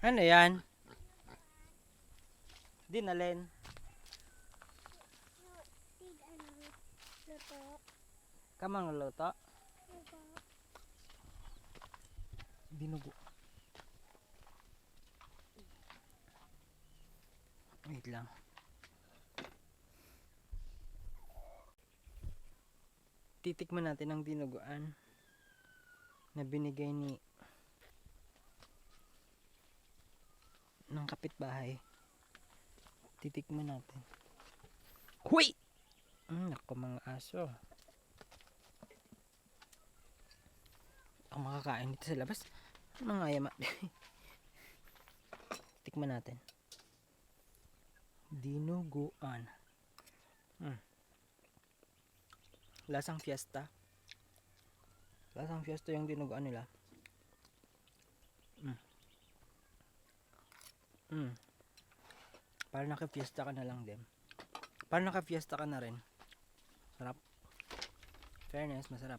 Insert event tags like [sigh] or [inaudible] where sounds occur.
Ano yan? Dinalin. Kamang. Luto. Dinugo. Wait lang. Titikman natin ang dinuguan na binigay ni ng kapitbahay. Titikman natin. Huy! Mm, naku mga aso. Ang makakain dito sa labas. Mga yama. [laughs] Tikman natin. Dinuguan. Hmm. Lasang fiesta. Lasang fiesta yung dinuguan nila. Hmm. Hmm. Para naka-fiesta ka na lang din. Para naka-fiesta ka na rin. Sarap. Fairness, masarap.